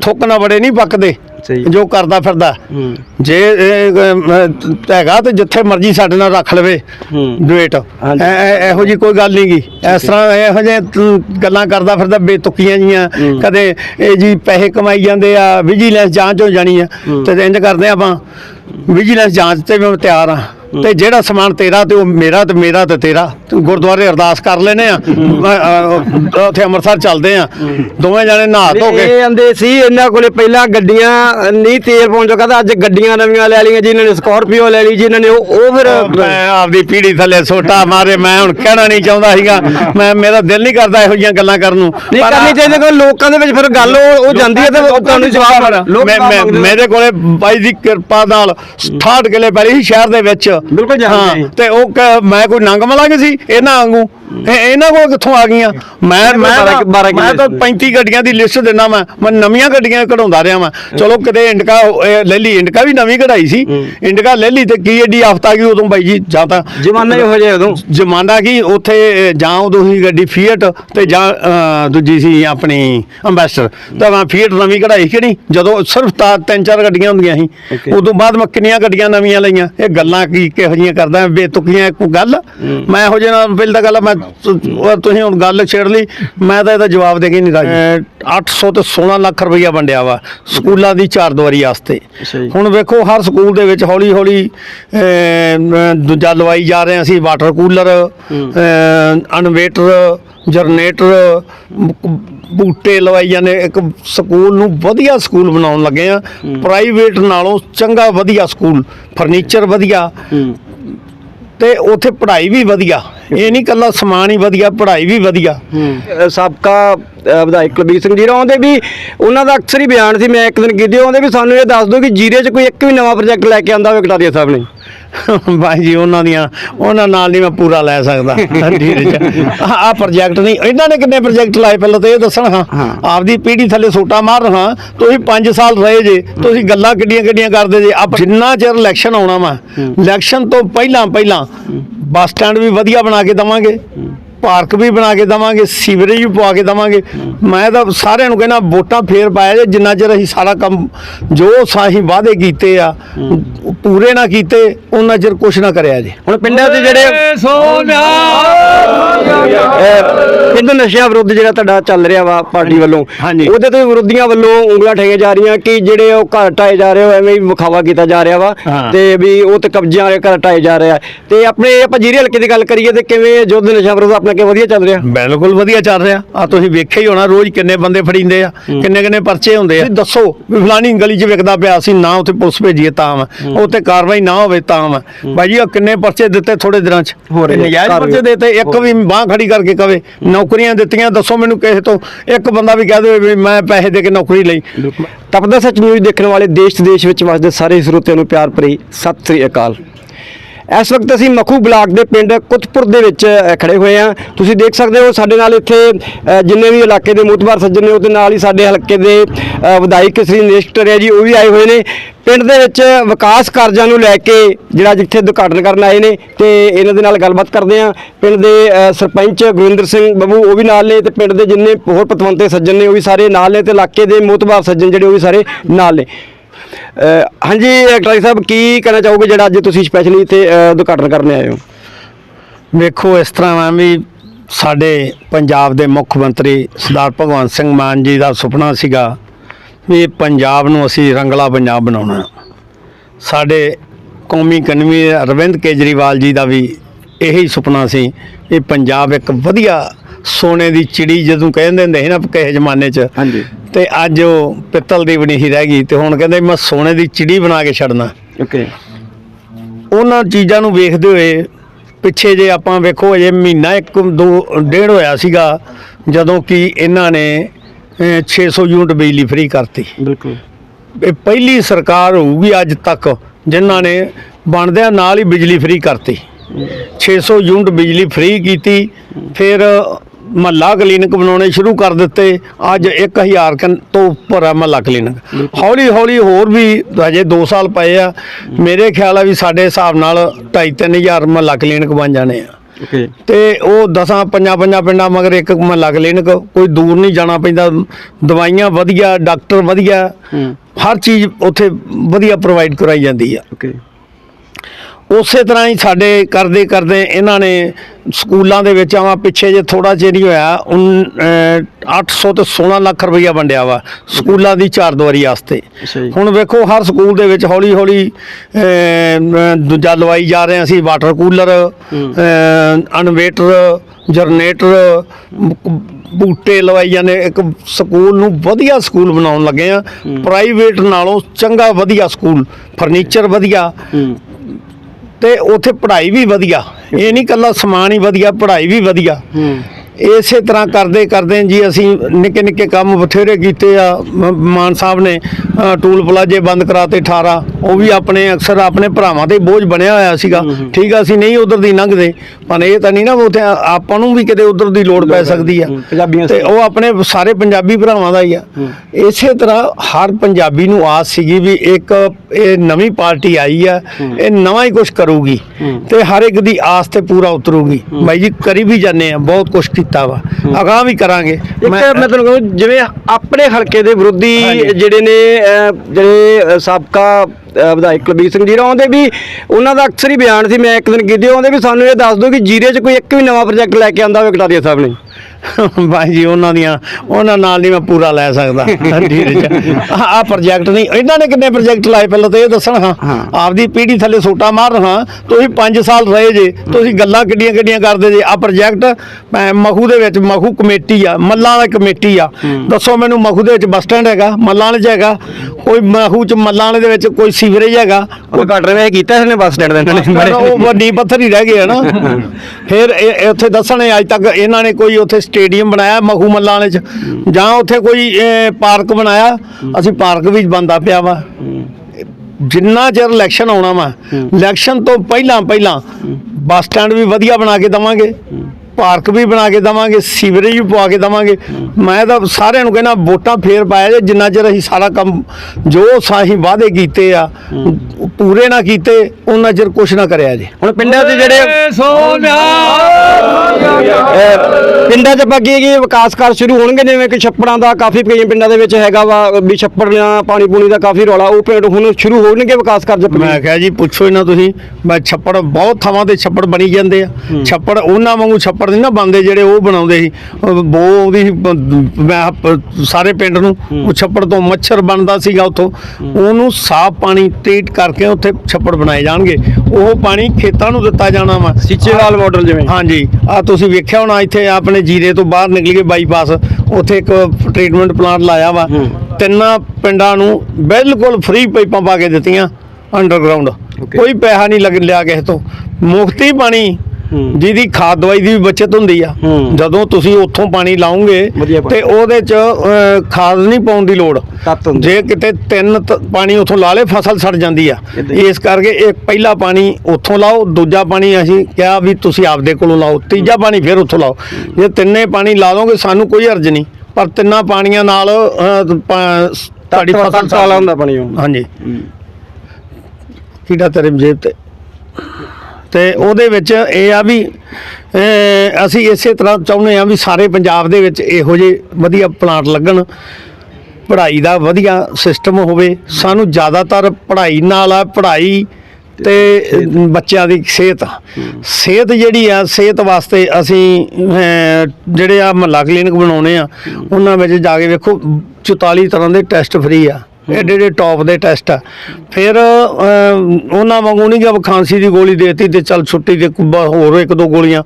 ਥੁੱਕ ਨਾ ਬੜੇ ਨਹੀਂ ਪੱਕਦੇ ਜੋ ਕਰਦਾ ਫਿਰਦਾ। ਜੇ ਹੈਗਾ ਤੇ ਜਿੱਥੇ ਮਰਜ਼ੀ ਸਾਡੇ ਨਾਲ ਰੱਖ ਲਵੇ ਐ- ਇਹੋ ਜੀ ਕੋਈ ਗੱਲ ਨਹੀਂ ਗੀ ਇਸ ਤਰ੍ਹਾਂ ਇਹੋ ਤੂੰ ਗੱਲਾਂ ਕਰਦਾ ਫਿਰਦਾ ਬੇਤੁਕੀਆਂ ਜੀਆਂ। ਕਦੇ ਇਹ ਜੀ ਪੈਸੇ ਕਮਾਈ ਜਾਂਦੇ ਆ ਵਿਜੀਲੈਂਸ ਜਾਂਚ ਹੋ ਜਾਣੀ ਆ। ਤੇ ਇੰਜ ਕਰਦੇ ਆਪਾਂ ਵਿਜੀਲੈਂਸ ਜਾਂਚ ਤੇ ਮੈਂ ਤਿਆਰ ਆ। ਤੇ ਜਿਹੜਾ ਸਮਾਨ ਤੇਰਾ ਤੇ ਉਹ ਮੇਰਾ ਤੇ ਮੇਰਾ ਤੇ ਤੇਰਾ। ਤੇ ਗੁਰਦੁਆਰੇ ਅਰਦਾਸ ਕਰ ਲੈਨੇ ਆ। ਉੱਥੇ ਅੰਮ੍ਰਿਤਸਰ ਚੱਲਦੇ ਆ। ਦੋਵੇਂ ਜਾਣੇ ਨਹਾ ਧੋ ਕੇ। ਇਹ ਆਂਦੇ ਸੀ ਇਹਨਾਂ ਕੋਲੇ ਪਹਿਲਾਂ ਗੱਡੀਆਂ ਨਹੀਂ ਤੇਲ ਪਾਉਣ ਜੋਗਾ ਤਾਂ ਅੱਜ ਗੱਡੀਆਂ ਨਵੀਆਂ ਲੈ ਲਈਆਂ ਜਿਨ੍ਹਾਂ ਨੇ ਸਕਾਰਪੀਓ ਲੈ ਲਈ ਜਿਨ੍ਹਾਂ ਨੇ ਉਹ ਉਹ ਫਿਰ ਮੈਂ ਆਪਦੀ ਪੀੜੀ ਥੱਲੇ ਸੋਟਾ ਮਾਰੇ ਮੈਂ ਹੁਣ ਕਹਿਣਾ ਨਹੀਂ ਚਾਹੁੰਦਾ ਸੀਗਾ। ਮੈਂ ਮੇਰਾ ਦਿਲ ਨਹੀਂ ਕਰਦਾ ਇਹੋ ਜਿਹੀਆਂ ਗੱਲਾਂ ਕਰਨ ਨੂੰ। ਨਹੀਂ ਪਰ ਕਰਨੀ ਚਾਹੀਦੀ ਕੋਈ ਲੋਕਾਂ ਦੇ ਵਿੱਚ ਫਿਰ ਗੱਲ ਉਹ ਜਾਂਦੀ ਹੈ ਤੇ ਤੁਹਾਨੂੰ ਜਵਾਬ। ਮੇਰੇ ਕੋਲੇ ਬਾਈ ਦੀ ਕਿਰਪਾ ਨਾਲ 68 ਕਿਲੇ ਪੈਲੀ ਸੀ ਸ਼ਹਿਰ ਦੇ ਵਿੱਚ। ਬਿਲਕੁਲ ਜਾਣਦੇ ਹਾਂ। ਤੇ ਉਹ ਕ- ਮੈਂ ਕੋਈ ਨੰਗ ਮਲਾਂਗ ਸੀ ਇਹਨਾਂ ਵਾਂਗੂ। ਇਹ ਇਹਨਾਂ ਕੋਲ ਕਿੱਥੋਂ ਆ ਗਈਆਂ? ਮੈਂ ਮੈਂ ਬਾਰਾਂ- ਤਾਂ- ਬਾਰਾਂ ਮੈਂ ਤਾਂ ਕਿੱਲੇ 35 ਗੱਡੀਆਂ ਦੀ ਲਿਸਟ ਦਿੰਦਾ ਮੈਂ। ਮੈਂ ਨਵੀਆਂ ਗੱਡੀਆਂ ਕਢਾਉਂਦਾ ਰਿਹਾ ਮੈਂ। ਚਲੋ ਕਿਤੇ ਇੰਡਕਾ ਇਹ ਲੈ ਲਈ। ਇੰਡਕਾ ਵੀ ਨਵੀਂ ਕਢਾਈ ਸੀ। ਇੰਡਕਾ ਲੈ ਲਈ ਤੇ ਕੀ ਏਡੀ ਆਫਤ ਆ ਗਈ ਉਦੋਂ ਬਾਈ ਜੀ? ਜਾਂ ਤਾਂ ਜਮਾਨਾ ਹੀ ਹੋ ਜਾਏ ਉਦੋਂ। ਜਮਾਨਾ ਕੀ? ਉੱਥੇ ਜਾਂ ਉਦੋਂ ਸੀ ਗੱਡੀ ਫੀਟ ਤੇ ਜਾਂ ਅਹ, ਦੂਜੀ ਸੀ ਆਪਣੀ ਅੰਬੈਸਡਰ ਤਾਂ ਮੈਂ ਫੀਟ ਨਵੀਂ ਕਢਾਈ ਕਿ ਨਹੀਂ ਜਦੋਂ ਸਿਰਫ ਤਾਂ ਤਿੰਨ ਚਾਰ ਗੱਡੀਆਂ ਹੁੰਦੀਆਂ ਸੀ। Okay. ਉਦੋਂ ਬਾਅਦ ਮੈਂ ਕਿੰਨੀਆਂ ਗੱਡੀਆਂ ਨਵੀਆਂ ਲਈਆਂ? ਇਹ ਗੱਲਾਂ ਕੀ ਕਿਹੋ ਜਿਹੀਆਂ ਕਰਦਾ ਬੇਤੁਕੀਆਂ ਕੋਈ ਗੱਲ। ਮੈਂ ਇਹੋ ਜਿਹੇ ਨਾਲ ਪਹਿਲਾਂ ਤਾਂ ਗੱਲ ਮੈਂ ਤੁ- ਤੁਸੀਂ ਹੁਣ ਗੱਲ ਛੇੜ ਲਈ ਮੈਂ ਤਾਂ ਇਹਦਾ ਜਵਾਬ ਦੇ ਕੇ ਨਹੀਂ ਰਾਜੀ। 800 ਤੇ 16 ਲੱਖ ਰੁਪਈਆ ਵੰਡਿਆ ਵਾ ਸਕੂਲਾਂ ਦੀ ਚਾਰ ਦੀਵਾਰੀ ਵਾਸਤੇ। ਅੱਛਾ ਜੀ। ਹੁਣ ਵੇਖੋ ਹਰ ਸਕੂਲ ਦੇ ਵਿੱਚ ਹੌਲੀ ਹੌਲੀ ਦੂਜਾ ਲਵਾਈ ਜਾ ਰਹੇ ਹਾਂ ਅਸੀਂ ਵਾਟਰ ਕੂਲਰ ਇਨਵੇਟਰ ਜਨਰੇਟਰ ਬੂਟੇ ਲਵਾਈ ਜਾਂਦੇ ਇੱਕ ਸਕੂਲ ਨੂੰ ਵਧੀਆ ਸਕੂਲ ਬਣਾਉਣ ਲੱਗੇ ਆ। ਪ੍ਰਾਈਵੇਟ ਨਾਲੋਂ ਚੰਗਾ ਵਧੀਆ ਸਕੂਲ। ਫਰਨੀਚਰ ਵਧੀਆ। ਤੇ ਉੱਥੇ ਪੜ੍ਹਾਈ ਵੀ ਵਧੀਆ। ਇਹ ਨਹੀਂ ਕੱਲਾ ਸਮਾਨ ਹੀ ਵਧੀਆ ਪੜ੍ਹਾਈ ਵੀ ਵਧੀਆ। ਸਾਬਕਾ ਵਿਧਾਇਕ ਕੁਲਬੀਰ ਸਿੰਘ ਜੀ ਉਹਦੇ ਵੀ ਉਹਨਾਂ ਦਾ ਅਕਸਰ ਹੀ ਬਿਆਨ ਸੀ ਮੈਂ ਇੱਕ ਦਿਨ ਕੀਤੀ ਉਹਦੇ ਵੀ ਸਾਨੂੰ ਇਹ ਦੱਸ ਦਿਓ ਕਿ ਜੀਰੇ 'ਚ ਕੋਈ ਇੱਕ ਵੀ ਨਵਾਂ ਪ੍ਰੋਜੈਕਟ ਲੈ ਕੇ ਆਂਦਾ ਹੋਵੇ ਕਟਾਰੀਆ ਸਾਹਿਬ ਨੇ। ਭਾਈ ਜੀ ਉਹਨਾਂ ਦੀਆਂ ਉਹਨਾਂ ਨਾਲ ਨਹੀਂ ਮੈਂ ਪੂਰਾ ਲੈ ਸਕਦਾ। ਠੀਕ ਹੈ ਆ ਪ੍ਰੋਜੈਕਟ ਨਹੀਂ ਇਹਨਾਂ ਨੇ ਕਿੰਨੇ ਪ੍ਰੋਜੈਕਟ ਲਾਏ ਪਹਿਲਾਂ ਤਾਂ ਇਹ ਦੱਸਣ ਹਾਂ। ਆਪਦੀ ਪੀੜ੍ਹੀ ਥੱਲੇ ਸੋਟਾ ਮਾਰ ਰਹਾ ਤੁਸੀਂ 5 ਸਾਲ ਰਹੇ ਜੇ ਤੁਸੀਂ ਗੱਲਾਂ ਕਿੱਡੀਆਂ ਕਿੱਡੀਆਂ ਕਰਦੇ ਜੇ। ਆਪ ਜਿੰਨਾ ਚਿਰ ਇਲੈਕਸ਼ਨ ਆਉਣਾ ਵਾ ਇਲੈਕਸ਼ਨ ਤੋਂ ਪਹਿਲਾਂ ਪਹਿਲਾਂ ਬੱਸ ਸਟੈਂਡ ਵੀ ਵਧੀਆ ਬਣਾ ਕੇ ਦਵਾਂਗੇ। ਪਾਰਕ ਵੀ ਬਣਾ ਕੇ ਦਵਾਂਗੇ ਸੀਵਰੇਜ ਵੀ ਪਵਾ ਕੇ ਦਵਾਂਗੇ ਮੈਂ ਤਾਂ ਸਾਰਿਆਂ ਨੂੰ ਕਹਿੰਦਾ ਵੋਟਾਂ ਫੇਰ ਪਾਇਆ ਜੇ ਜਿੰਨਾ ਚਿਰ ਅਸੀਂ ਸਾਰਾ ਕੰਮ ਜੋ ਸਾਹੀ ਵਾਅਦੇ ਕੀਤੇ ਆ ਪੂਰੇ ਨਾ ਕੀਤੇ ਉਹਨਾਂ ਚਿਰ ਕੁਛ ਨਾ ਕਰਿਆ ਜੇ ਹੁਣ ਪਿੰਡਾਂ 'ਚ ਜਿਹੜੇ ਪਿੰਡ ਨਸ਼ਿਆਂ ਵਿਰੁੱਧ ਜਿਹੜਾ ਤੁਹਾਡਾ ਚੱਲ ਰਿਹਾ ਵਾ ਪਾਰਟੀ ਵੱਲੋਂ। ਉਹਦੇ ਤੇ ਵਿਰੋਧੀਆਂ ਵੱਲੋਂ ਉਂਗਲਾਂ ਠੇਗੇ ਜਾ ਰਹੀਆਂ ਕਿ ਜਿਹੜੇ ਉਹ ਘਰ ਢਾਏ ਜਾ ਰਹੇ ਹੋ ਐਵੇਂ ਹੀ ਵਿਖਾਵਾ ਕੀਤਾ ਜਾ ਰਿਹਾ ਵਾ। ਤੇ ਵੀ ਉਹ ਤੇ ਕਬਜ਼ਿਆਂ ਵਾਲੇ ਘਰ ਢਾਏ ਜਾ ਰਿਹਾ ਤੇ ਆਪਣੇ ਆਪਾਂ ਜੀਰੇ ਹਲਕੇ ਦੀ ਗੱਲ ਕਰੀਏ ਤੇ ਕਿਵੇਂ ਯੁੱਧ ਨਸ਼ਾ ਵਿਰੁੱਧ ਆਪਣਾ ਕਿ ਵਧੀਆ ਚੱਲ ਰਿਹਾ। ਬਿਲਕੁਲ ਵਧੀਆ ਚੱਲ ਰਿਹਾ। ਆ ਤੁਸੀਂ ਵੇਖਿਆ ਹੀ ਹੋਣਾ ਰੋਜ਼ ਕਿੰਨੇ ਬੰਦੇ ਫੜੀਂਦੇ ਆ ਕਿੰਨੇ ਕਿੰਨੇ ਪਰਚੇ ਹੁੰਦੇ ਆ। ਦੱਸੋ ਵੀ ਫਲਾਣੀ ਗਲੀ 'ਚ ਵਿਕਦਾ ਪਿਆ ਸੀ ਨਾ ਉੱਥੇ ਪੁਲਿਸ ਭੇਜੀਏ ਤਾਂ ਵਾ। ਉੱਥੇ ਕਾਰਵਾਈ ਨਾ ਹੋਵੇ ਤਾਂ ਵਾ। ਬਾਈ ਜੀ ਆਹ ਕਿੰਨੇ ਪਰਚੇ ਦਿੱਤੇ ਥੋੜੇ ਦਿਨਾਂ 'ਚ? ਹੋ ਰਹੇ ਇਹ ਆ, ਨਜਾਇਜ਼ ਪਰਚੇ। ਦਿੱਤੇ ਇੱਕ ਵੀ ਬਾਹ ਖੜੀ ਕਰਕੇ ਕਵੇ ਨੌਕਰੀਆਂ ਦਿੱਤੀਆਂ ਦੱਸੋ ਮੈਨੂੰ ਕਿਸੇ ਤੋਂ। ਇੱਕ ਬੰਦਾ ਵੀ ਕਹਿ ਦੇਵੇ ਵੀ ਮੈਂ ਪੈਸੇ ਦੇ ਕੇ ਨੌਕਰੀ ਲਈ। ਤਪਦਾ ਸੱਚ ਨਿਊਜ਼ ਦੇਖਣ ਵਾਲੇ ਦੇਸ਼ ਵਿਦੇਸ਼ ਵਿੱਚ ਵਸਦੇ ਸਾਰੇ ਸਰੋਤਿਆਂ ਨੂੰ ਪਿਆਰ ਭਰੀ ਸਤਿ ਸ੍ਰੀ ਅਕਾਲ। ਇਸ ਵਕਤ ਅਸੀਂ ਮਖੂ ਬਲਾਕ ਦੇ ਪਿੰਡ ਕੁਤਪੁਰ ਦੇ ਵਿੱਚ ਅ, ਖੜੇ ਹੋਏ ਹਾਂ। ਤੁਸੀਂ ਦੇਖ ਸਕਦੇ ਹੋ ਸਾਡੇ ਨਾਲ ਇੱਥੇ ਜਿੰਨੇ ਵੀ ਇਲਾਕੇ ਦੇ ਮੋਤਬਾਰ ਸੱਜਣ ਨੇ ਉਹਦੇ ਨਾਲ ਹੀ ਸਾਡੇ ਹਲਕੇ ਦੇ ਵਿਧਾਇਕ ਸ੍ਰੀ ਨਰੇਸ਼ ਟਰਿਆ ਜੀ ਉਹ ਵੀ ਆਏ ਹੋਏ ਨੇ। ਪਿੰਡ ਦੇ ਵਿੱਚ ਵਿਕਾਸ ਕਾਰਜਾਂ ਨੂੰ ਲੈ ਕੇ ਜਿਹੜਾ ਜਿੱਥੇ ਉਦਘਾਟਨ ਕਰਨ ਆਏ ਨੇ ਤੇ ਇਹਨਾਂ ਦੇ ਨਾਲ ਗੱਲਬਾਤ ਕਰਦੇ ਹਾਂ। ਪਿੰਡ ਦੇ ਸਰਪੰਚ ਗੁਰਿੰਦਰ ਸਿੰਘ ਬੱਬੂ ਉਹ ਵੀ ਨਾਲ ਨੇ ਤੇ ਪਿੰਡ ਦੇ ਜਿੰਨੇ ਹੋਰ ਪਤਵੰਤੇ ਸੱਜਣ ਨੇ ਉਹ ਵੀ ਸਾਰੇ ਨਾਲ ਨੇ ਤੇ ਇਲਾਕੇ ਦੇ ਮੋਤਬਾਰ ਸੱਜਣ ਜਿਹੜੇ ਉਹ ਵੀ ਸਾਰੇ ਨਾਲ ਨੇ। ਹਾਂਜੀ ਕਟਾਰੀ ਸਾਹਿਬ ਕੀ ਕਹਿਣਾ ਚਾਹੋਗੇ ਜਿਹੜਾ ਅੱਜ ਤੁਸੀਂ ਸਪੈਸ਼ਲੀ ਇੱਥੇ ਉਦਘਾਟਨ ਕਰਨ ਆਏ ਹੋ? ਵੇਖੋ ਇਸ ਤਰ੍ਹਾਂ ਵਾ ਵੀ ਸਾਡੇ ਪੰਜਾਬ ਦੇ ਮੁੱਖ ਮੰਤਰੀ ਸਰਦਾਰ ਭਗਵੰਤ ਸਿੰਘ ਮਾਨ ਜੀ ਦਾ ਸੁਪਨਾ ਸੀਗਾ ਵੀ ਪੰਜਾਬ ਨੂੰ ਅਸੀਂ ਰੰਗਲਾ ਪੰਜਾਬ ਬਣਾਉਣਾ। ਸਾਡੇ ਕੌਮੀ ਕਨਵੀ ਅਰਵਿੰਦ ਕੇਜਰੀਵਾਲ ਜੀ ਦਾ ਵੀ ਇਹੀ ਸੁਪਨਾ ਸੀ ਵੀ ਪੰਜਾਬ ਇੱਕ ਵਧੀਆ ਸੋਨੇ ਦੀ ਚਿੜੀ ਜਦੋਂ ਕਹਿੰਦੇ ਹੁੰਦੇ ਸੀ ਨਾ ਕਿਸੇ ਜ਼ਮਾਨੇ 'ਚ ਹਾਂਜੀ। ਤੇ ਅੱਜ ਉਹ ਪਿੱਤਲ ਦੀ ਬਣੀ ਹੀ ਰਹਿ ਗਈ ਤੇ ਹੁਣ ਕਹਿੰਦੇ ਮੈਂ ਸੋਨੇ ਦੀ ਚਿੜੀ ਬਣਾ ਕੇ ਛੱਡਣਾ। ਓਕੇ। ਉਹਨਾਂ ਚੀਜ਼ਾਂ ਨੂੰ ਵੇਖਦੇ ਹੋਏ ਪਿੱਛੇ ਜੇ ਆਪਾਂ ਵੇਖੋ ਅਜੇ ਮਹੀਨਾ ਇੱਕ ਦੋ ਡੇਢ ਹੋਇਆ ਸੀਗਾ ਜਦੋਂ ਕਿ ਇਹਨਾਂ ਨੇ ਅਹ, 600 ਯੂਨਿਟ ਬਿਜਲੀ ਫ੍ਰੀ ਕਰਤੀ। ਬਿਲਕੁਲ। ਇਹ ਪਹਿਲੀ ਸਰਕਾਰ ਹੋਊਗੀ ਅੱਜ ਤੱਕ ਜਿਨ੍ਹਾਂ ਨੇ ਬਣਦਿਆਂ ਨਾਲ ਹੀ ਬਿਜਲੀ ਫ੍ਰੀ ਕਰਤੀ। 600 ਯੂਨਿਟ ਬਿਜਲੀ ਫ੍ਰੀ ਕੀਤੀ ਫਿਰ ਮਹੱਲਾ ਕਲੀਨਿਕ ਬਣਾਉਣੇ ਸ਼ੁਰੂ ਕਰ ਦਿੱਤੇ। ਅੱਜ 1000 ਕਨ ਤੋਂ ਉੱਪਰ ਆ ਮਹੱਲਾ ਕਲੀਨਿਕ। ਹੌਲੀ ਹੌਲੀ ਹੋਰ ਵੀ ਹਜੇ 2 ਸਾਲ ਪਏ ਆ। ਮੇਰੇ ਖਿਆਲ ਆ ਵੀ ਸਾਡੇ ਹਿਸਾਬ ਨਾਲ 2.5 3000 ਮਹੱਲਾ ਕਲੀਨਿਕ ਬਣ ਜਾਣੇ ਆ। ਤੇ ਉਹ ਦਸਾਂ ਪੰਜਾਂ ਪੰਜਾਂ ਪਿੰਡਾਂ ਮਗਰ ਇੱਕ ਮਹੱਲਾ ਕਲੀਨਿਕ ਕੋਈ ਦੂਰ ਨਹੀਂ ਜਾਣਾ ਪੈਂਦਾ। ਦਵਾਈਆਂ ਵਧੀਆ ਡਾਕਟਰ ਵਧੀਆ। ਹਰ ਚੀਜ਼ ਉੱਥੇ ਵਧੀਆ ਪ੍ਰੋਵਾਈਡ ਕਰਾਈ ਜਾਂਦੀ ਆ। ਓਕੇ। ਉਸੇ ਤਰ੍ਹਾਂ ਹੀ ਸਾਡੇ ਕਰਦੇ ਕਰਦੇ ਇਹਨਾਂ ਨੇ ਸਕੂਲਾਂ ਦੇ ਵਿੱਚ ਆਵਾ ਪਿੱਛੇ ਜੇ ਥੋੜਾ ਚਿਰ ਹੀ ਹੋਇਆ ਉਨ- ਅਹ 800 ਤੇ 16 ਲੱਖ ਰੁਪਈਆ ਵੰਡਿਆ ਵਾ ਸਕੂਲਾਂ ਦੀ ਚਾਰ ਦੀਵਾਰੀ ਵਾਸਤੇ। ਹੁਣ ਵੇਖੋ ਹਰ ਸਕੂਲ ਦੇ ਵਿੱਚ ਹੌਲੀ ਹੌਲੀ ਦੂਜਾ ਲਵਾਈ ਜਾ ਰਹੇ ਅਸੀਂ ਵਾਟਰ ਕੂਲਰ ਇਨਵੇਟਰ ਜਨਰੇਟਰ ਬੂਟੇ ਲਵਾਈ ਜਾਂਦੇ। ਇੱਕ ਸਕੂਲ ਨੂੰ ਵਧੀਆ ਸਕੂਲ ਬਣਾਉਣ ਲੱਗੇ ਆ ਪ੍ਰਾਈਵੇਟ ਨਾਲੋਂ ਚੰਗਾ ਵਧੀਆ ਸਕੂਲ ਫਰਨੀਚਰ ਵਧੀਆ। ਤੇ ਉੱਥੇ ਪੜ੍ਹਾਈ ਵੀ ਵਧੀਆ। ਇਹ ਨਹੀਂ ਕੱਲਾ ਸਮਾਨ ਹੀ ਵਧੀਆ ਪੜ੍ਹਾਈ ਵੀ ਵਧੀਆ। ਇਸੇ ਤਰ੍ਹਾਂ ਕਰਦੇ ਕਰਦੇ ਜੀ ਅਸੀਂ ਨਿੱਕੇ ਨਿੱਕੇ ਕੰਮ ਬਥੇਰੇ ਕੀਤੇ ਆ ਮਾਨ ਸਾਹਿਬ ਨੇ ਟੂਲ ਪਲਾਜੇ ਬੰਦ ਕਰਾਤੇ 18 ਉਹ ਵੀ ਆਪਣੇ ਅਕਸਰ ਆਪਣੇ ਭਰਾਵਾਂ ਤੇ ਬੋਝ ਬਣਿਆ ਹੋਇਆ ਸੀਗਾ। ਠੀਕ ਆ ਅਸੀਂ ਨਹੀਂ ਉਧਰ ਦੀ ਲੰਘਦੇ ਪਰ ਇਹ ਤਾਂ ਨਹੀਂ ਨਾ ਉੱਥੇ ਆਪਾਂ ਨੂੰ ਵੀ ਕਿਤੇ ਉਧਰ ਦੀ ਲੋੜ ਪੈ ਸਕਦੀ ਆ। ਤੇ ਉਹ ਆਪਣੇ ਸਾਰੇ ਪੰਜਾਬੀ ਭਰਾਵਾਂ ਦਾ ਹੀ ਆ। ਇਸੇ ਤਰ੍ਹਾਂ ਹਰ ਪੰਜਾਬੀ ਨੂੰ ਆਸ ਸੀਗੀ ਵੀ ਇੱਕ ਇਹ ਨਵੀਂ ਪਾਰਟੀ ਆਈ ਆ ਇਹ ਨਵਾਂ ਹੀ ਕੁਝ ਕਰੂਗੀ ਤੇ ਹਰ ਇੱਕ ਦੀ ਆਸ ਤੇ ਪੂਰਾ ਉਤਰੂਗੀ। ਬਾਈ ਜੀ ਕਰੀ ਵੀ ਜਾਂਦੇ ਆ ਬਹੁਤ ਕੁਝ ਕੀਤਾ ਵਾ। ਅਗਾਹ ਵੀ ਕਰਾਂਗੇ। ਇੱਕ ਮੈਂ ਤੁਹਾਨੂੰ ਕਹਾਂ ਜਿਵੇਂ ਆਪਣੇ ਹਲਕੇ ਦੇ ਵਿਰੋਧੀ। ਜਿਹੜੇ ਨੇ ਜਿਹੜੇ ਸਾਬਕਾ ਵਿਧਾਇਕ ਕੁਲਬੀਰ ਸਿੰਘ ਜੀਰਾ ਆਉਂਦੇ ਵੀ ਉਹਨਾਂ ਦਾ ਅਕਸਰ ਹੀ ਬਿਆਨ ਸੀ। ਮੈਂ ਇੱਕ ਦਿਨ ਕੀਤੀ ਆਉਂਦੇ ਵੀ ਸਾਨੂੰ ਇਹ ਦੱਸ ਦਿਓ ਕਿ ਜੀਰੇ 'ਚ ਕੋਈ ਇੱਕ ਵੀ ਨਵਾਂ ਪ੍ਰੋਜੈਕਟ ਲੈ ਕੇ ਆਂਦਾ ਹੋਵੇ ਕਟਾਰੀਆ ਸਾਹਿਬ ਨੇ। ਬਾਈ ਜੀ ਉਹਨਾਂ ਦੀਆਂ ਉਹਨਾਂ ਨਾਲ ਨਹੀਂ ਮੈਂ ਪੂਰਾ ਲੈ ਸਕਦਾ। ਧੀਰਜ ਆ ਪ੍ਰੋਜੈਕਟ ਨਹੀਂ। ਇਹਨਾਂ ਨੇ ਕਿੰਨੇ ਪ੍ਰੋਜੈਕਟ ਲਾਏ ਪਹਿਲਾਂ ਤਾਂ ਇਹ ਦੱਸਣ ਹਾਂ। ਆਪਦੀ ਪੀੜ੍ਹੀ ਥੱਲੇ ਸੋਟਾ ਮਾਰ ਹਾਂ। ਤੁਸੀਂ 5 ਸਾਲ ਰਹੇ ਜੇ। ਤੁਸੀਂ ਗੱਲਾਂ ਕਿੱਡੀਆਂ ਕਿੱਡੀਆਂ ਕਰਦੇ ਜੇ। ਆ ਪ੍ਰੋਜੈਕਟ ਮਖੂ ਦੇ ਵਿੱਚ ਮਖੂ ਕਮੇਟੀ ਆ। ਮੱਲਾਂ ਵਾਲੀ ਕਮੇਟੀ ਆ। ਦੱਸੋ ਮੈਨੂੰ ਮਖੂ ਦੇ ਵਿੱਚ ਬੱਸ ਸਟੈਂਡ ਹੈਗਾ ਮੱਲਾਂ ਵਾਲੇ ਹੈਗਾ। ਕੋਈ ਮਖੂ ਚ ਮੱਲਾਂ ਵਾਲੇ ਦੇ ਵਿੱਚ ਕੋਈ ਸੀਵਰੇਜ ਹੈਗਾ। ਉਹ ਘੱਟ ਰਿਹਾ ਕੀਤਾ ਇਹਨੇ ਬੱਸ ਸਟੈਂਡ ਦਾ ਇਹਨਾਂ ਨੇ ਪਰ ਉਹ ਵੱਡੀ ਪੱਥਰ ਹੀ ਰਹਿ ਗਏ ਆ ਨਾ। ਫਿਰ ਉੱਥੇ ਦੱਸਣੇ ਅੱਜ ਤੱਕ ਇਹਨਾਂ ਨੇ ਕੋਈ ਉੱਥੇ ਸਟੇਡੀਅਮ ਬਣਾਇਆ ਮਖੂ ਮੱਲਾਂ ਵਾਲੇ ਚ। ਜਾਂ ਉੱਥੇ ਕੋਈ ਪਾਰਕ ਬਣਾਇਆ। ਅਸੀਂ ਪਾਰਕ ਵੀ ਬੰਦਾ ਪਿਆ ਵਾ। ਜਿੰਨਾ ਚਿਰ ਇਲੈਕਸ਼ਨ ਆਉਣਾ ਵਾ ਇਲੈਕਸ਼ਨ ਤੋਂ ਪਹਿਲਾਂ ਪਹਿਲਾਂ ਬੱਸ ਸਟੈਂਡ ਵੀ ਵਧੀਆ ਬਣਾ ਕੇ ਦਵਾਂਗੇ। ਪਾਰਕ ਵੀ ਬਣਾ ਕੇ ਦਵਾਂਗੇ ਸੀਵਰੇਜ ਵੀ ਪਵਾ ਕੇ ਦਵਾਂਗੇ। ਮੈਂ ਤਾਂ ਸਾਰਿਆਂ ਨੂੰ ਕਹਿੰਦਾ ਵੋਟਾਂ ਫੇਰ ਪਾਇਆ ਜੇ ਜਿੰਨਾ ਚਿਰ ਅਸੀਂ ਸਾਰਾ ਕੰਮ ਜੋ ਸਾਹੀ ਵਾਅਦੇ ਕੀਤੇ ਆ ਪੂਰੇ ਨਾ ਕੀਤੇ ਉਹਨਾਂ ਚਿਰ ਕੁਛ ਨਾ ਕਰਿਆ ਜੇ। ਹੁਣ ਪਿੰਡਾਂ 'ਚ ਜਿਹੜੇ ਪਿੰਡਾਂ 'ਚ ਆਪਾਂ ਕੀ ਵਿਕਾਸ ਕਾਰ ਸ਼ੁਰੂ ਹੋਣਗੇ ਜਿਵੇਂ ਕਿ ਛੱਪੜਾਂ ਦਾ ਕਾਫੀ ਕਈ ਪਿੰਡਾਂ ਦੇ ਵਿੱਚ ਹੈਗਾ ਵਾ ਵੀ ਛੱਪੜ ਪਾਣੀ ਪੂਣੀ ਦਾ ਕਾਫੀ ਰੌਲਾ ਉਹ ਪਿੰਡ ਹੁਣ ਸ਼ੁਰੂ ਹੋਣਗੇ ਵਿਕਾਸ ਕਾਰਜ ਮੈਂ ਕਿਹਾ ਜੀ ਪੁੱਛੋ ਹੀ ਨਾ ਤੁਸੀਂ ਮੈਂ ਛੱਪੜ ਬਹੁਤ ਥਾਵਾਂ ਤੇ ਛੱਪੜ ਬਣੀ ਜਾਂਦੇ ਆ। ਛੱਪੜ ਉਹਨਾਂ ਵਾਂਗੂ ਛੱਪੜ ਨਹੀਂ ਨਾ ਬਣਦੇ ਜਿਹੜੇ ਉਹ ਬਣਾਉਂਦੇ ਸੀ। ਉਹ ਬੋ ਉਹਦੀ ਮੈਂ ਸਾਰੇ ਪਿੰਡ ਨੂੰ ਉਹ ਛੱਪੜ ਤੋਂ ਮੱਛਰ ਬਣਦਾ ਸੀਗਾ ਉੱਥੋਂ। ਉਹਨੂੰ ਸਾਫ਼ ਪਾਣੀ ਟ੍ਰੀਟ ਕਰਕੇ ਉੱਥੇ ਛੱਪੜ ਬਣਾਏ ਜਾਣਗੇ। ਉਹ ਪਾਣੀ ਖੇਤਾਂ ਨੂੰ ਦਿੱਤਾ ਜਾਣਾ ਵਾ। ਸੀਚੇਵਾਲ ਮਾਡਲ ਜਿਵੇਂ। ਹਾਂਜੀ। ਆ ਤੁਸੀਂ ਵੇਖਿਆ ਹੋਣਾ ਇੱਥੇ ਆਪਣੇ ਜੀਰੇ ਤੋਂ ਬਾਹਰ ਨਿਕਲ ਕੇ ਬਾਈਪਾਸ ਉੱਥੇ ਇੱਕ ਟ੍ਰੀਟਮੈਂਟ ਪਲਾਂਟ ਲਾਇਆ ਵਾ ਤਿੰਨਾਂ ਪਿੰਡਾਂ ਨੂੰ ਬਿਲਕੁਲ ਫ੍ਰੀ ਪਾਈਪਾਂ ਪਾ ਕੇ ਦਿੱਤੀਆਂ ਅੰਡਰਗਰਾਉਂਡ. ਕੋਈ ਪੈਸਾ ਨਹੀਂ ਲੱਗ ਲਿਆ ਕਿਸੇ ਤੋਂ ਮੁਫਤੀ ਪਾਣੀ। ਜਿਹਦੀ ਖਾਦ ਦਵਾਈ ਦੀ ਵੀ ਬਚਤ ਹੁੰਦੀ ਆ। ਜਦੋਂ ਤੁਸੀਂ ਉੱਥੋਂ ਪਾਣੀ ਲਾਉਂਗੇ। ਤੇ ਉਹਦੇ ਚ ਖਾਦ ਨਹੀਂ ਪਾਉਣ ਦੀ ਲੋੜ। ਜੇ ਕਿਤੇ ਤਿੰਨ ਪਾਣੀ ਉੱਥੋਂ ਲਾ ਲੇ ਫਸਲ ਸੜ ਜਾਂਦੀ ਆ। ਇਸ ਕਰਕੇ ਇਹ ਪਹਿਲਾ ਪਾਣੀ ਉੱਥੋਂ ਲਾਓ ਦੂਜਾ ਪਾਣੀ ਅਸੀਂ ਕਿਹਾ ਵੀ ਤੁਸੀਂ ਆਪਦੇ ਕੋਲੋਂ ਲਾਓ ਤੀਜਾ ਪਾਣੀ ਫਿਰ ਉੱਥੋਂ ਲਾਓ। ਜੇ ਤਿੰਨੇ ਪਾਣੀ ਲਾ ਦੋਗੇ ਸਾਨੂੰ ਕੋਈ ਅਰਜ਼ ਨਹੀਂ। ਪਰ ਤਿੰਨਾਂ ਪਾਣੀਆਂ ਨਾਲ ਤੁਹਾਡੀ ਫਸਲ ਵਾਲਾ ਹੁੰਦਾ ਪਾਣੀ ਹਾਂਜੀ। ਕੀੜਾ ਤੇਰੇ ਜੇਬ ਤੇ? ਤੇ ਉਹਦੇ ਵਿੱਚ ਇਹ ਆ ਵੀ ਅਸੀਂ ਇਸੇ ਤਰ੍ਹਾਂ ਚਾਹੁੰਦੇ ਆ ਵੀ ਸਾਰੇ ਪੰਜਾਬ ਦੇ ਵਿੱਚ ਇਹੋ ਜਿਹੇ ਵਧੀਆ ਪਲਾਂਟ ਲੱਗਣ। ਪੜ੍ਹਾਈ ਦਾ ਵਧੀਆ ਸਿਸਟਮ ਹੋਵੇ। ਸਾਨੂੰ ਜ਼ਿਆਦਾਤਰ ਪੜ੍ਹਾਈ ਨਾਲ ਆ, ਪੜ੍ਹਾਈ ਤੇ ਬੱਚਿਆਂ ਦੀ ਸਿਹਤ ਸਿਹਤ ਜਿਹੜੀ ਆ, ਸਿਹਤ ਵਾਸਤੇ ਅਸੀਂ ਜਿਹੜੇ ਆ ਮਹੱਲਾ ਕਲੀਨਿਕ ਬਣਾਉਣੇ ਆ, ਉਹਨਾਂ ਵਿੱਚ ਜਾ ਕੇ ਵੇਖੋ 44 ਤਰ੍ਹਾਂ ਦੇ ਟੈਸਟ ਫ੍ਰੀ ਆ। ਐਡੇ ਐਡੇ ਟੌਪ ਦੇ ਟੈਸਟ ਆ। ਫਿਰ ਅਹ, ਉਹਨਾਂ ਵਾਂਗੂ ਨਹੀਂ ਜਦ ਖਾਂਸੀ ਦੀ ਗੋਲੀ ਦੇਤੀ ਤੇ ਚੱਲ ਛੁੱਟੀ ਤੇ ਕੁੱਬਾ ਹੋਰ ਇੱਕ ਦੋ ਗੋਲੀਆਂ।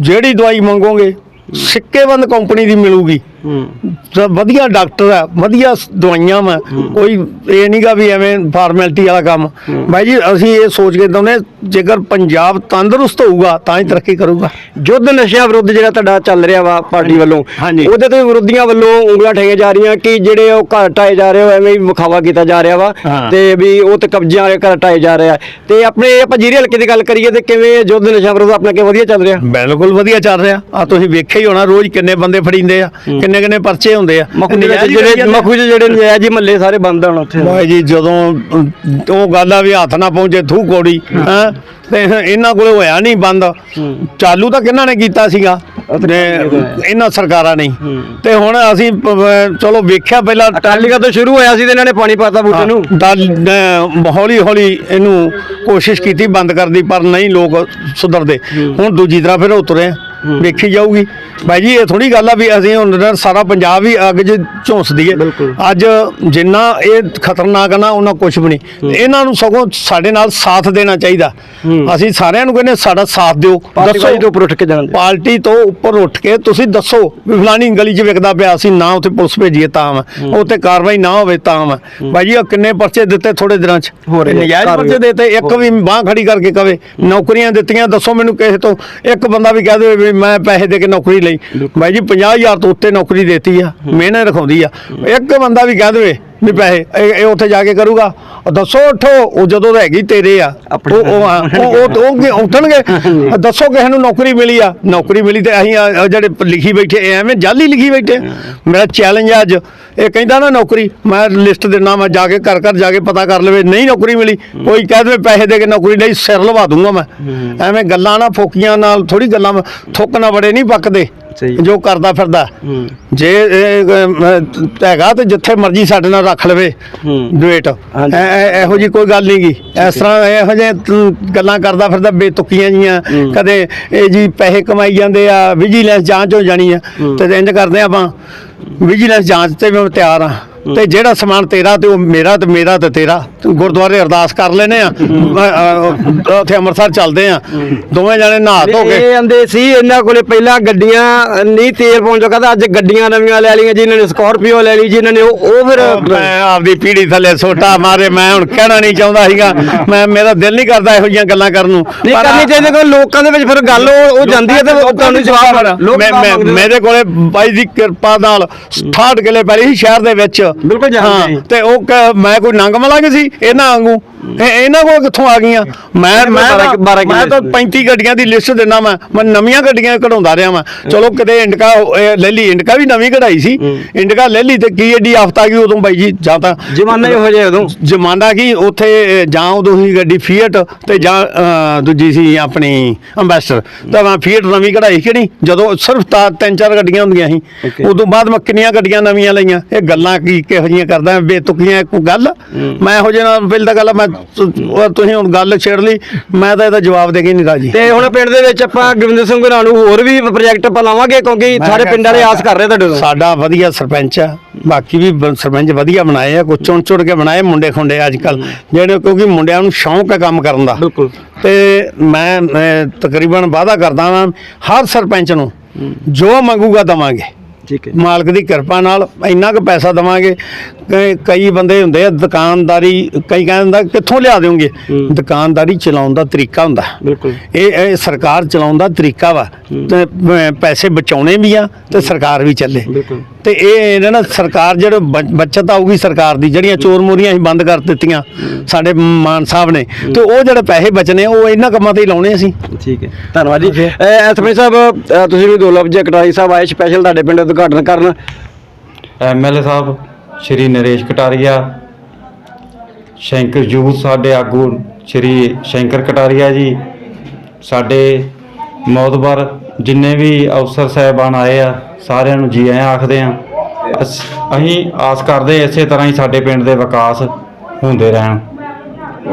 ਜਿਹੜੀ ਦਵਾਈ ਮੰਗੋਗੇ ਸਿੱਕੇਬੰਦ ਕੰਪਨੀ ਦੀ ਮਿਲੂਗੀ। ਹੂੰ ਤਾਂ ਵਧੀਆ ਡਾਕਟਰ ਆ ਵਧੀਆ ਸ- ਦਵਾਈਆਂ ਵਾ। ਕੋਈ ਇਹ ਨਹੀਂਗਾ ਵੀ ਐਵੇਂ ਫਾਰਮੈਲਿਟੀ ਵਾਲਾ ਕੰਮ। ਬਾਈ ਜੀ ਅਸੀਂ ਇਹ ਸੋਚ ਕੇ ਦਉਨੇ ਜੇਕਰ ਪੰਜਾਬ ਤੰਦਰੁਸਤ ਹੋਊਗਾ ਤਾਂ ਹੀ ਤਰੱਕੀ ਕਰੂਗਾ। ਯੁੱਧ ਨਸ਼ਿਆਂ ਵਿਰੁੱਧ ਜਿਹੜਾ ਤੁਹਾਡਾ ਚੱਲ ਰਿਹਾ ਵਾ ਪਾਰਟੀ ਵੱਲੋਂ ਹਾਂਜੀ। ਉਹਦੇ ਤੇ ਵਿਰੋਧੀਆਂ ਵੱਲੋਂ ਉਂਗਲਾਂ ਠਾਈਆਂ ਜਾ ਰਹੀਆਂ ਕਿ ਜਿਹੜੇ ਉਹ ਘਰ ਢਾਏ ਜਾ ਰਹੇ ਹੋ ਐਵੇਂ ਹੀ ਵਿਖਾਵਾ ਕੀਤਾ ਜਾ ਰਿਹਾ ਵਾ ਹਾਂ। ਤੇ ਵੀ ਉਹ ਤੇ ਕਬਜ਼ਿਆਂ ਵਾਲੇ ਘਰ ਢਾਏ ਜਾ ਰਿਹਾ। ਤੇ ਆਪਣੇ ਆਪਾਂ ਜੀਰੇ ਹਲਕੇ ਦੀ ਗੱਲ ਕਰੀਏ ਤੇ ਕਿਵੇਂ ਯੁੱਧ ਨਸ਼ਿਆਂ ਵਿਰੁੱਧ ਆਪਣਾ ਕਿ ਵਧੀਆ ਚੱਲ ਰਿਹਾ? ਬਿਲਕੁਲ ਵਧੀਆ ਚੱਲ ਰਿਹਾ। ਆ ਤੁਸੀਂ ਵੇਖਿਆ ਹੀ ਹੋਣਾ ਰੋਜ਼ ਕਿੰਨੇ ਬੰਦੇ ਫੜੀਂਦੇ ਆ ਕਿੰਨੇ ਕਿੰਨੇ ਕਿੰਨੇ ਪਰਚੇ ਹੁੰਦੇ ਆ? ਮਖੂ ਦੇ ਵਿੱਚ ਨਜਾਇਜ਼ ਹੀ ਜਿਹੜੇ। ਮਖੂ ਜਿਹੜੇ ਨਜਾਇਜ਼ ਹੀ ਮੱਲੇ ਸਾਰੇ ਬੰਦ ਹੋਣ ਉੱਥੇ। ਭਾਈ ਜੀ ਜਦੋਂ ਉਹ ਗੱਲ ਆ ਵੀ ਹੱਥ ਨਾ ਪਹੁੰਚੇ ਥੂ ਕੋੜੀ ਹਾਂ। ਤੇ ਇਹਨਾਂ ਕੋਲੇ ਹੋਇਆ ਨਹੀਂ ਬੰਦ। ਚਾਲੂ ਤਾਂ ਕਿਹਨਾਂ ਨੇ ਕੀਤਾ ਸੀਗਾ? ਤੇ ਇਹਨਾਂ ਸਰਕਾਰਾਂ ਨੇ। ਤੇ ਹੁਣ ਅਸੀਂ ਚਲੋ ਵੇਖਿਆ ਪਹਿਲਾਂ ਅਕਾਲੀਆਂ ਤੋਂ ਸ਼ੁਰੂ ਹੋਇਆ ਸੀ ਤੇ ਇਹਨਾਂ ਨੇ ਪਾਣੀ ਪਾਤਾ ਬੂਟੇ ਨੂੰ। ਹੌਲੀ ਹੌਲੀ ਇਹਨੂੰ ਕੋਸ਼ਿਸ਼ ਕੀਤੀ ਬੰਦ ਕਰਨ ਦੀ ਪਰ ਨਹੀਂ ਲੋਕ ਸੁਧਰਦੇ। ਹੁਣ ਦੂਜੀ ਤਰ੍ਹਾਂ ਫਿਰ ਉਤਰੇ। ਵੇਖੀ ਜਾਊਗੀ। ਭਾਈ ਜੀ ਇਹ ਥੋੜੀ ਗੱਲ ਆ ਵੀ ਅਸੀਂ ਹੁਣ ਸਾਰਾ ਪੰਜਾਬ ਹੀ ਅੱਗ 'ਚ ਝੋਂਸਦੀ ਹੈ ਬਿਲਕੁਲ। ਅੱਜ ਜਿੰਨਾ ਇਹ ਖਤਰਨਾਕ ਨਾ ਉਹਨਾਂ ਕੁਝ ਵੀ ਨਹੀਂ। ਇਹਨਾਂ ਨੂੰ ਸਗੋਂ ਸਾਡੇ ਨਾਲ ਸਾਥ ਦੇਣਾ ਚਾਹੀਦਾ। ਅਸੀਂ ਸਾਰਿਆਂ ਨੂੰ ਕਹਿੰਦੇ ਸਾਡਾ ਸਾਥ ਦਿਓ। ਵਾਲੀ ਤੋਂ ਉੱਪਰ ਉੱਠ ਕੇ ਜਾਣ ਪਾਰਟੀ ਤੋਂ ਉੱਪਰ ਉੱਠ ਕੇ ਤੁਸੀਂ ਦੱਸੋ ਵੀ ਫਲਾਣੀ ਗਲੀ 'ਚ ਵਿਕਦਾ ਪਿਆ ਅਸੀਂ ਨਾ ਉੱਥੇ ਪੁਲਿਸ ਭੇਜੀਏ ਤਾਂ ਉੱਥੇ ਕਾਰਵਾਈ ਨਾ ਹੋਵੇ ਤਾਂ ਭਾਈ ਜੀ ਕਿੰਨੇ ਪਰਚੇ ਦਿੱਤੇ ਥੋੜੇ ਦਿਨਾਂ 'ਚ? ਨਜਾਇਜ਼। ਪਰਚੇ ਦਿੱਤੇ। ਇੱਕ ਵੀ ਬਾਹ ਖੜੀ ਕਰਕੇ ਕਵੇ। ਨੌਕਰੀਆਂ ਦਿੱਤੀਆਂ ਦੱਸੋ ਮੈਨੂੰ ਕਿਸੇ ਤੋਂ। ਇੱਕ ਬੰਦਾ ਵੀ ਕਹਿ ਦੇਵੇ ਵੀ ਮੈਂ ਪੈਸੇ ਦੇ ਕੇ ਨੌਕਰੀ ਲਈ। ਭਾਈ ਜੀ 50000 ਤੋਂ ਉੱਤੇ ਨੌਕਰੀ ਦੇਤੀ ਆ ਮਿਹਨਤ ਰਖਾਉਂਦੀ ਆ। ਇੱਕ ਬੰਦਾ ਵੀ ਕਹਿ ਦੇਵੇ ਵੀ ਪੈਸੇ ਇਹ ਇਹ ਉੱਥੇ ਜਾ ਕੇ ਕਰੂਗਾ। ਉਹ ਦੱਸੋ ਉਠੋ ਉਹ ਜਦੋਂ ਦਾ ਹੈਗੀ ਤੇਰੇ ਆ। ਉਹ ਉਹ ਆ, ਉਹ ਉਹ ਉਹ ਕੀ ਉੱਠਣਗੇ। ਦੱਸੋ ਕਿਸੇ ਨੂੰ ਨੌਕਰੀ ਮਿਲੀ ਆ। ਨੌਕਰੀ ਮਿਲੀ ਤੇ ਅਸੀਂ ਆ- ਆ ਜਿਹੜੇ ਲਿਖੀ ਬੈਠੇ ਇਹ ਐਵੇਂ ਜਾਲੀ ਲਿਖੀ ਬੈਠੇ। ਮੇਰਾ ਚੈਲੰਜ ਆ ਅੱਜ। ਇਹ ਕਹਿੰਦਾ ਨਾ ਨੌਕਰੀ ਮੈਂ ਲਿਸਟ ਦੇਣਾ ਮੈਂ ਜਾ ਕੇ ਘਰ ਘਰ ਜਾ ਕੇ ਪਤਾ ਕਰ ਲਵੇ ਨਹੀਂ ਨੌਕਰੀ ਮਿਲੀ। ਕੋਈ ਕਹਿ ਦੇਵੇ ਪੈਸੇ ਦੇ ਕੇ ਨੌਕਰੀ ਲਈ ਸਿਰ ਲਵਾ ਦੂੰਗਾ ਮੈਂ। ਐਵੇਂ ਗੱਲਾਂ ਨਾ ਫੋਕੀਆਂ ਨਾਲ ਥੋੜੀ ਗੱਲਾਂ ਥੁੱਕ ਨਾ ਬੜੇ ਨਹੀਂ ਪੱਕਦੇ। ਸਹੀ। ਜੋ ਕਰਦਾ ਫਿਰਦਾ। ਜੇ ਇਹ, ਹੈਗਾ ਤੇ ਜਿੱਥੇ ਮਰਜ਼ੀ ਸਾਡੇ ਨਾਲ ਰੱਖ ਲਵੇ ਐ- ਇਹੋ ਜੀ ਕੋਈ ਗੱਲ ਨਹੀਂ ਗੀ ਇਸ ਤਰ੍ਹਾਂ ਇਹੋ ਤੂੰ ਗੱਲਾਂ ਕਰਦਾ ਫਿਰਦਾ ਬੇਤੁਕੀਆਂ ਜੀਆਂ। ਕਦੇ ਇਹ ਜੀ ਪੈਸੇ ਕਮਾਈ ਜਾਂਦੇ ਆ ਵਿਜੀਲੈਂਸ ਜਾਂਚ ਹੋ ਜਾਣੀ ਆ। ਤੇ ਇੰਜ ਕਰਦੇ ਆਪਾਂ ਵਿਜੀਲੈਂਸ ਜਾਂਚ ਤੇ ਮੈਂ ਤਿਆਰ ਆ। ਤੇ ਜਿਹੜਾ ਸਮਾਨ ਤੇਰਾ ਤੇ ਉਹ ਮੇਰਾ ਤੇ ਮੇਰਾ ਤੇ ਤੇਰਾ। ਗੁਰਦੁਆਰੇ ਅਰਦਾਸ ਕਰ ਲੈਨੇ ਆ ਉੱਥੇ ਅੰਮ੍ਰਿਤਸਰ ਚੱਲਦੇ ਆ ਦੋਵੇਂ ਜਾਣੇ ਨਹਾ ਧੋ ਕੇ। ਇਹ ਆਂਦੇ ਸੀ ਇਹਨਾਂ ਕੋਲੇ ਪਹਿਲਾਂ ਗੱਡੀਆਂ ਨਹੀਂ ਤੇਲ ਪਾਉਣ ਜੋਗਾ ਤਾਂ ਅੱਜ ਗੱਡੀਆਂ ਨਵੀਆਂ ਲੈ ਲਈਆਂ ਜਿਨ੍ਹਾਂ ਨੇ ਸਕਾਰਪੀਓ ਲੈ ਲਈ ਜਿਨ੍ਹਾਂ ਨੇ ਉਹ ਫਿਰ ਮੈਂ ਆਪਦੀ ਪੀੜੀ ਥੱਲੇ ਸੋਟਾ ਮਾਰੇ ਮੈਂ ਹੁਣ ਕਹਿਣਾ ਨਹੀਂ ਚਾਹੁੰਦਾ ਸੀਗਾ। ਮੈਂ ਮੇਰਾ ਦਿਲ ਨਹੀਂ ਕਰਦਾ ਇਹੋ ਜਿਹੀਆਂ ਗੱਲਾਂ ਕਰਨ ਨੂੰ। ਨਹੀਂ ਕਰਨੀ ਚਾਹੀਦੀ ਕੋਈ ਲੋਕਾਂ ਦੇ ਵਿੱਚ ਫਿਰ ਗੱਲ ਉਹ ਜਾਂਦੀ ਹੈ ਤੇ ਲੋਕ ਮੈਂ- ਜਵਾਬ ਨੇ। ਮੇਰੇ ਕੋਲੇ ਬਾਈ ਦੀ ਕਿਰਪਾ ਨਾਲ 68 ਕਿਲੇ ਪਹਿਲੇ ਸੀ ਸ਼ਹਿਰ ਦੇ ਵਿੱਚ। ਬਿਲਕੁਲ ਜਾਣਦੇ ਹਾਂ, ਤੇ ਉਹ ਕ- ਮੈਂ ਕੋਈ ਨੰਗ ਮਲਾਂਗੇ ਸੀ ਇਹਨਾਂ ਵਾਂਗੂ। ਇਹ ਇਹਨਾਂ ਕੋਲ ਕਿੱਥੋਂ ਆ ਗਈਆਂ? ਮੈਂ ਮੈਂ ਤਾਂ- ਬਾਰਾਂ ਮੈਂ ਤਾਂ ਕਿੱਲੇ 35 ਗੱਡੀਆਂ ਦੀ ਲਿਸਟ ਦਿੰਦਾ ਮੈਂ ਮੈਂ ਨਵੀਆਂ ਗੱਡੀਆਂ ਕਢਾਉਂਦਾ ਰਿਹਾ ਮੈਂ ਚਲੋ ਕਿਤੇ ਇੰਡਕਾ ਇਹ ਲੈ ਲਈ। ਇੰਡਕਾ ਵੀ ਨਵੀਂ ਕਢਾਈ ਸੀ। ਇੰਡਕਾ ਲੈ ਲਈ ਤੇ ਕੀ ਏਡੀ ਆਫਤ ਆ ਗਈ ਉਦੋਂ ਬਾਈ ਜੀ? ਜਾਂ ਤਾਂ ਜਮਾਨਾ ਇਹੋ ਜਿਹਾ ਉਦੋਂ। ਜਮਾਨਾ ਕੀ? ਉੱਥੇ ਜਾਂ ਉਦੋਂ ਹੀ ਗੱਡੀ ਫੀਟ ਤੇ ਜਾਂ ਅਹ, ਦੂਜੀ ਸੀ ਆਪਣੀ ਅੰਬੈਸਡਰ ਤਾਂ ਮੈਂ ਫੀਟ ਨਵੀਂ ਕਢਾਈ ਕਿ ਨਹੀਂ ਜਦੋਂ ਸਿਰਫ ਤਾਂ ਤਿੰਨ ਚਾਰ ਗੱਡੀਆਂ ਹੁੰਦੀਆਂ ਸੀ। Okay. ਉਦੋਂ ਬਾਅਦ ਮੈਂ ਕਿੰਨੀਆਂ ਗੱਡੀਆਂ ਨਵੀਆਂ ਲਈਆਂ? ਇਹ ਗੱਲਾਂ ਕੀ ਕਿਹੋ ਜੀਆਂ ਕਰਦਾ ਬੇਤੁਕੀਆਂ ਕੋਈ ਗੱਲ। ਮੈਂ ਇਹੋ ਜਿਹੇ ਨਾਲ ਪਹਿਲਾਂ ਤਾਂ ਗੱਲ ਮੈਂ ਤੁਸੀਂ ਹੁਣ ਗੱਲ ਛੇੜ ਲਈ ਮੈਂ ਤਾਂ ਇਹਦਾ ਜਵਾਬ ਦੇ ਕੇ ਨਹੀਂ ਰਾਜੀ। ਤੇ ਹੁਣ ਪਿੰਡ ਦੇ ਵਿੱਚ ਆਪਾਂ ਗਵਿੰਦਰ ਸਿੰਘ ਘਰਾਂ ਨੂੰ ਹੋਰ ਵੀ ਪ੍ਰੋਜੈਕਟ ਆਪਾਂ ਲਾਵਾਂਗੇ ਕਿਉਂਕਿ ਸਾਰੇ ਪਿੰਡਾਂ ਵਾਲੇ ਆਸ ਕਰ ਰਹੇ ਤੁਹਾਡੇ ਤੋਂ। ਸਾਡਾ ਵਧੀਆ ਸਰਪੰਚ ਆ ਬਾਕੀ ਵੀ ਸਰਪੰਚ ਵਧੀਆ ਬਣਾਏ ਆ ਕੁਝ ਚੁਣ ਚੁਣ ਕੇ ਬਣਾਏ ਮੁੰਡੇ ਖੁੰਡੇ ਅੱਜ ਕੱਲ ਜਿਹੜੇ ਕਿਉਂਕਿ ਮੁੰਡਿਆਂ ਨੂੰ ਸ਼ੌਂਕ ਹੈ ਕੰਮ ਕਰਨ ਦਾ। ਬਿਲਕੁਲ। ਤੇ ਮੈਂ ਮੈਂ ਤਕਰੀਬਨ ਵਾਅਦਾ ਕਰਦਾ ਹਾਂ ਹਰ ਸਰਪੰਚ ਨੂੰ ਜੋ ਮੰਗੂਗਾ ਦਵਾਂਗੇ। ਠੀਕ ਹੈ ਮਾਲਕ ਦੀ ਕਿਰਪਾ ਨਾਲ ਇੰਨਾ ਕੁ ਪੈਸਾ ਦਵਾਂਗੇ। ਕਈ- ਕਈ ਬੰਦੇ ਹੁੰਦੇ ਆ ਦੁਕਾਨਦਾਰੀ ਕਈ ਕਹਿੰਦੇ ਹੁੰਦਾ ਕਿੱਥੋਂ ਲਿਆ ਦਿਓਗੇ? ਦੁਕਾਨਦਾਰੀ ਚਲਾਉਣ ਦਾ ਤਰੀਕਾ ਹੁੰਦਾ। ਬਿਲਕੁਲ। ਇਹ ਇਹ ਸਰਕਾਰ ਚਲਾਉਣ ਦਾ ਤਰੀਕਾ ਵਾ। ਤੇ ਪੈਸੇ ਬਚਾਉਣੇ ਵੀ ਆ ਤੇ ਸਰਕਾਰ ਵੀ ਚੱਲੇ। ਬਿਲਕੁਲ। ਤੇ ਇਹ ਇਹਨਾਂ ਨਾ ਸਰਕਾਰ ਜਿਹੜੇ ਬੱਚਤ ਆਊਗੀ ਸਰਕਾਰ ਦੀ ਜਿਹੜੀਆਂ ਚੋਰ ਮੋਰੀਆਂ ਅਸੀਂ ਬੰਦ ਕਰ ਦਿੱਤੀਆਂ ਸਾਡੇ ਮਾਨ ਸਾਹਿਬ ਨੇ ਤੇ ਉਹ ਜਿਹੜੇ ਪੈਸੇ ਬਚਨੇ ਉਹ ਇਹਨਾਂ ਕੰਮਾਂ ਤੇ ਹੀ ਲਾਉਣੇ ਅਸੀਂ। ਠੀਕ ਹੈ। ਧੰਨਵਾਦ ਜੀ। ਐਸਪੀ ਸਾਹਿਬ ਤੁਸੀਂ ਵੀ ਦੋ ਲਫ਼ਜ਼ ਕਟਾਰੀ ਸਾਹਿਬ ਆਏ ਸਪੈਸ਼ਲ ਤੁਹਾਡੇ ਪਿੰਡ ਉਦਘਾਟਨ ਕਰਨ। ਐਮਐਲਏ ਸਾਹਿਬ ਸ਼੍ਰੀ ਨਰੇਸ਼ ਕਟਾਰੀਆ ਸ਼ੰਕਰ ਯੂਥ ਸਾਡੇ ਆਗੂ ਸ਼੍ਰੀ ਸ਼ੰਕਰ ਕਟਾਰੀਆ ਜੀ ਸਾਡੇ ਮੌਤਬਰ ਜਿੰਨੇ ਵੀ ਅਫਸਰ ਸਾਹਿਬਾਨ ਆਏ ਆ ਸਾਰਿਆਂ ਨੂੰ ਜੀ ਆਇਆਂ ਆਖਦੇ ਆ ਅਸ- ਅਸੀਂ ਆਸ ਕਰਦੇ ਇਸੇ ਤਰ੍ਹਾਂ ਹੀ ਸਾਡੇ ਪਿੰਡ ਦੇ ਵਿਕਾਸ ਹੁੰਦੇ ਰਹਿਣ।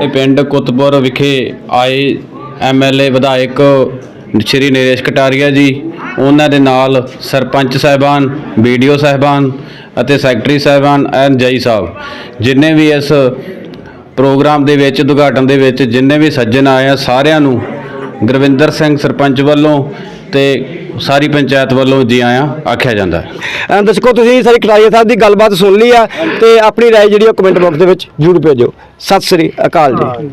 ਇਹ ਪਿੰਡ ਕੁਤਪੁਰ ਵਿਖੇ ਆਏ ਐਮਐਲਏ ਵਿਧਾਇਕ ਸ਼੍ਰੀ ਨਰੇਸ਼ ਕਟਾਰੀਆ ਜੀ ਉਹਨਾਂ ਦੇ ਨਾਲ ਸਰਪੰਚ ਸਾਹਿਬਾਨ ਵੀਡੀਓ ਸਾਹਿਬਾਨ ਅਤੇ ਸੈਕਟਰੀ ਸਾਹਿਬਾਨ ਐਨ ਜਈ ਸਾਹਿਬ ਜਿੰਨੇ ਵੀ ਇਸ ਪ੍ਰੋਗਰਾਮ ਦੇ ਵਿੱਚ ਉਦਘਾਟਨ ਦੇ ਵਿੱਚ ਜਿੰਨੇ ਵੀ ਸੱਜਣ ਆਏ ਆ ਸਾਰਿਆਂ ਨੂੰ ਗੁਰਵਿੰਦਰ ਸਿੰਘ ਸਰਪੰਚ ਵੱਲੋਂ ਤੇ ਸਾਰੀ ਪੰਚਾਇਤ ਵੱਲੋਂ ਜੀ ਆਇਆਂ ਆਖਿਆ ਜਾਂਦਾ ਹੈ ਅ, ਦਰਸ਼ਕੋ ਤੁਸੀਂ ਸਾਰੀ ਕਟਾਰੀਆ ਸਾਹਿਬ ਦੀ ਗੱਲਬਾਤ ਸੁਣ ਲਈ ਆ ਤੇ ਆਪਣੀ رائے ਜਿਹੜੀ ਉਹ ਕਮੈਂਟ ਬਾਕਸ ਦੇ ਵਿੱਚ ਜ਼ਰੂਰ ਭੇਜੋ ਸਤਿ ਸ੍ਰੀ ਅਕਾਲ ਜੀ